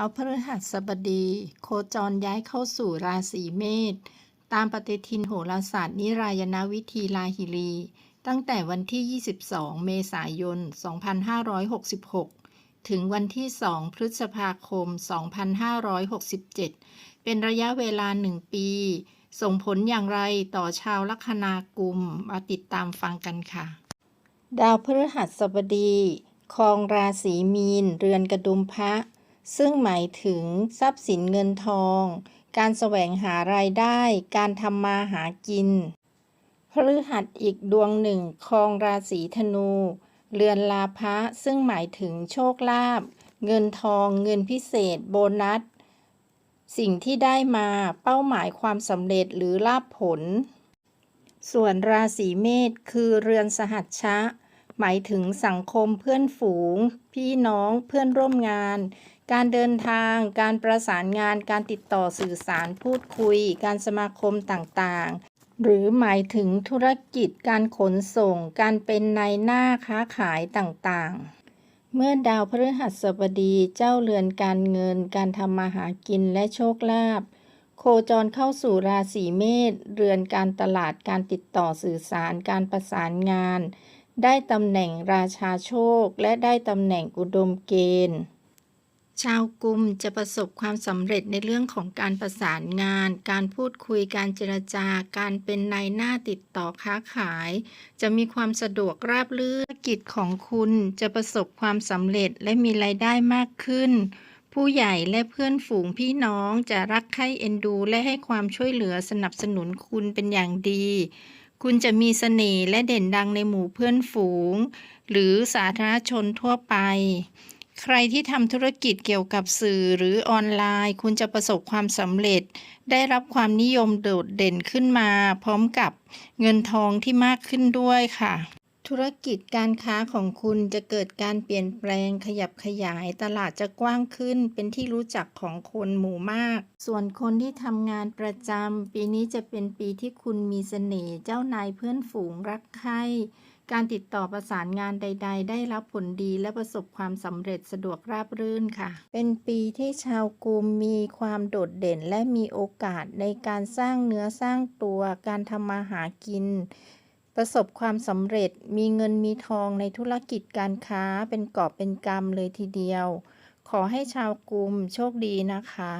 าวพฤหัสบดี โคจรย้ายเข้าสู่ราศีเมษตามปฏิทินโหราศาสตร์นิรายณวิธีลาหิรี ตั้งแต่วันที่ 22 เมษายน 2566 ถึงวันที่ 2 พฤษภาคม 2567 เป็นระยะเวลาหนึ่งปี ส่งผลอย่างไรต่อชาวลัคนากุมมาติดตามฟังกันค่ะ ดาวพฤหัสบดีครองราศีมีน เรือนกระดุมพระ ซึ่งหมายถึงทรัพย์สินเงินทอง การแสวงหารายได้ การทำมาหากิน พฤหัสอีกดวงหนึ่งครองราศีธนู เรือนลาภะซึ่งหมายถึงโชคลาภ เงินทอง เงินพิเศษ โบนัส สิ่งที่ได้มา เป้าหมายความสำเร็จหรือลาภผล ส่วนราศีเมษคือเรือนสหัชชะหมายถึงสังคมเพื่อนฝูง พี่น้องเพื่อนร่วมงาน การเดินทาง การประสานงาน การติดต่อสื่อสารพูดคุย การสมาคมต่างๆ หรือหมายถึงธุรกิจ การขนส่ง การเป็นนายหน้าค้าขายต่างๆเมื่อดาวพฤหัสบดีเจ้าเรือนการเงินการทำมาหากินและโชคลาภโคจรเข้าสู่ราศีเมษเรือนการตลาดการติดต่อสื่อสารการประสานงาน ได้ตำแหน่งราชาโชค และได้ตำแหน่งอุดมเกณฑ์ ชาวกลุ่มจะประสบความสำเร็จในเรื่องของการประสานงาน การพูดคุยการเจรจากการเป็นนายหน้าติดต่อค้าขาย จะมีความสะดวกราบรื่นธุรกิจของคุณจะประสบความสำเร็จและมีรายได้มากขึ้น ผู้ใหญ่และเพื่อนฝูงพี่น้องจะรักใคร่เอ็นดู และให้ความช่วยเหลือสนับสนุนคุณเป็นอย่างดี คุณจะมีเสน่ห์และเด่นดังในหมู่เพื่อนฝูง หรือสาธารณชนทั่วไป ใครที่ทำธุรกิจเกี่ยวกับสื่อหรือออนไลน์ คุณจะประสบความสำเร็จ ได้รับความนิยมโดดเด่นขึ้นมา พร้อมกับเงินทองที่มากขึ้นด้วยค่ะ ธุรกิจการค้าของคุณจะเกิดการเปลี่ยนแปลงขยับขยาย ตลาดจะกว้างขึ้น เป็นที่รู้จักของคนหมู่มาก ส่วนคนที่ทำงานประจำปีนี้จะเป็นปีที่คุณมีเสน่ห์เจ้านายเพื่อนฝูงรักใคร่ การติดต่อประสานงานใด ๆ ได้รับผลดีและประสบความสำเร็จสะดวกราบรื่นค่ะ เป็นปีที่ชาวกุมมีความโดดเด่นและมีโอกาสในการสร้างเนื้อสร้างตัว การทำมาหากิน ประสบความสำเร็จมีเงินมีทองในธุรกิจการค้าเป็นกอบเป็นกำเลยทีเดียว ขอให้ชาวกุมโชคดีนะคะ